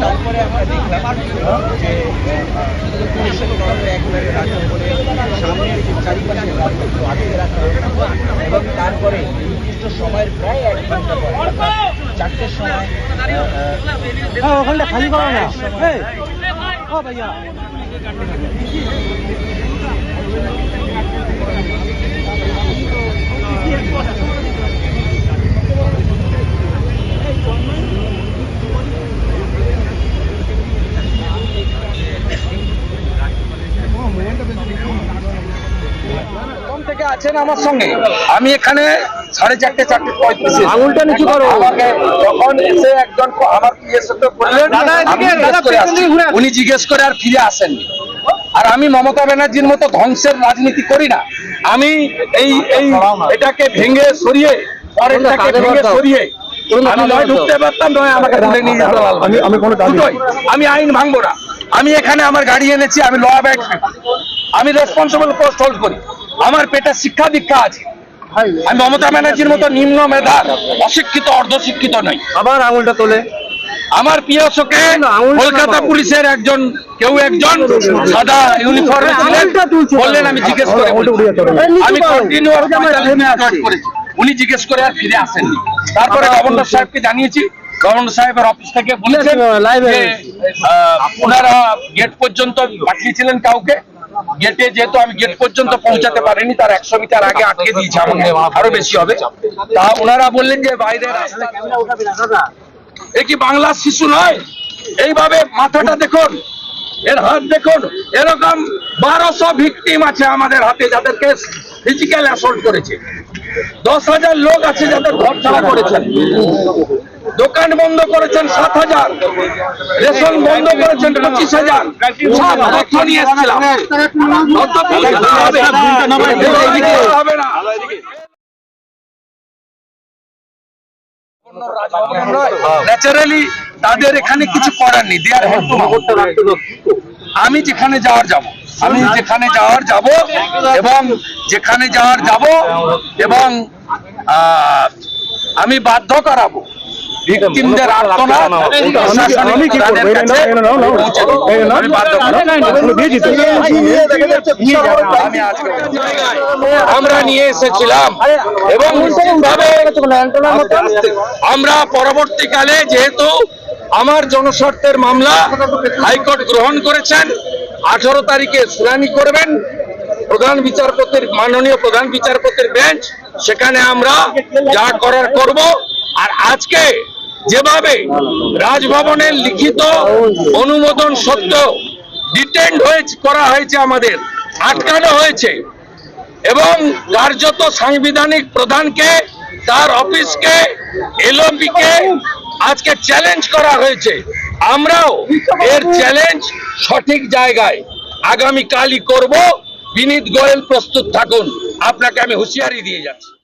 তারপরে আমরা দেখলাম যে পুলিশের তরফে একবারে রাখার পরে সামনের যে চারিপাশে রাস্তাগুলো আটকে রাখা সময়ের প্রায় এক ঘণ্টা পরে। চারটের সময় হ্যাঁ ওখানটা খালি করো না। ও ভাইয়া। আছেন আমার সঙ্গে। আমি এখানে সাড়ে চারটে চারটে পঁয়ত্রিশ। আঙুলটা নিচু করো। আমাকে যখন এসে একজন আমার তো বললেন আসুন। উনি জিজ্ঞেস করে আর ফিরে আসেননি। আর আমি মমতা ব্যানার্জির মতো ধ্বংসের রাজনীতি করি না। আমি এই এই এটাকে ভেঙে সরিয়ে কাঁধে ভেঙে সরিয়ে আমি নয় ঢুকতে পারতাম নয় আমাকে তুলে নিয়ে যেতে পারলাম। আমি- আমি কোনো দুটোই। আমি আইন ভাঙবো না। আমি এখানে আমার গাড়ি এনেছি আমি ল ব্যাগ আমি রেসপন্সিবল পোস্ট হোল্ড করি। আমার পেটে শিক্ষা দীক্ষা আছে। আমি মমতা ব্যানার্জির মতো নিম্ন মেধার অশিক্ষিত অর্ধশিক্ষিত নই। আবার আঙুলটা তোলে। আমার প্রিয় আঙুলটা কলকাতা পুলিশের একজন কেউ একজন সাদা ইউনিফর্মে ছিলেন বললেন আমি জিজ্ঞেস করে আমি কন্টিনিউয়াস করেছি। উনি জিজ্ঞেস করে আর ফিরে আসেননি। তারপরে গভর্নর সাহেবকে জানিয়েছি। গভর্নর সাহেবের অফিস থেকে বলেছেন ওনারা গেট পর্যন্ত পাঠিয়েছিলেন কাউকে। গেটে যেহেতু আমি গেট পর্যন্ত পৌঁছাতে পারিনি তার একশো মিটার আগে আটকে দিয়েছে আমাকে আরও বেশি হবে। তা ওনারা বললেন যে বাইরে এ কি বাংলার শিশু নয়? এইভাবে মাথাটা দেখুন এর হাত দেখুন এরকম বারোশো ভিকটিম আছে আমাদের হাতে যাদেরকে ফিজিক্যাল অ্যাসল্ট করেছে। দশ হাজার লোক আছে যাদের ঘর ছাড়া করেছেন দোকান বন্ধ করেছেন সাত হাজার। রেশন বন্ধ করেছেন পঁচিশ হাজার। সব তথ্য নিয়ে এসেছিলাম। হবে। না। ন্যাচারালি তাদের এখানে কিছু করার নেই। দেয়ার আমি যেখানে যাওয়ার যাব আমি যেখানে যাওয়ার যাব এবং যেখানে যাওয়ার যাব এবং আমি বাধ্য করাবো। ভিকটিমদের আমরা নিয়ে এসেছিলাম এবং আমরা পরবর্তীকালে যেহেতু আমার জনস্বার্থের মামলা হাইকোর্ট গ্রহণ করেছেন আঠারো তারিখে শুনানি করবেন প্রধান বিচারপতির মাননীয় প্রধান বিচারপতির বেঞ্চ সেখানে আমরা যা করার করব আর আজকে যেভাবে রাজভবনের লিখিত অনুমোদন সত্ত্বেও ডিটেন্ড হয়েছে, করা হয়েছে আমাদের, আটকানো হয়েছে, এবং কার্যত সাংবিধানিক প্রধানকে, তার অফিসকে, এলওপিকে আজকে চ্যালেঞ্জ করা হয়েছে। আমরাও এর চ্যালেঞ্জ সঠিক জায়গায় আগামী কালই করব। বিনীত গোয়েল প্রস্তুত থাকুন। আপনাকে আমি হুঁশিয়ারি দিয়ে যাচ্ছি।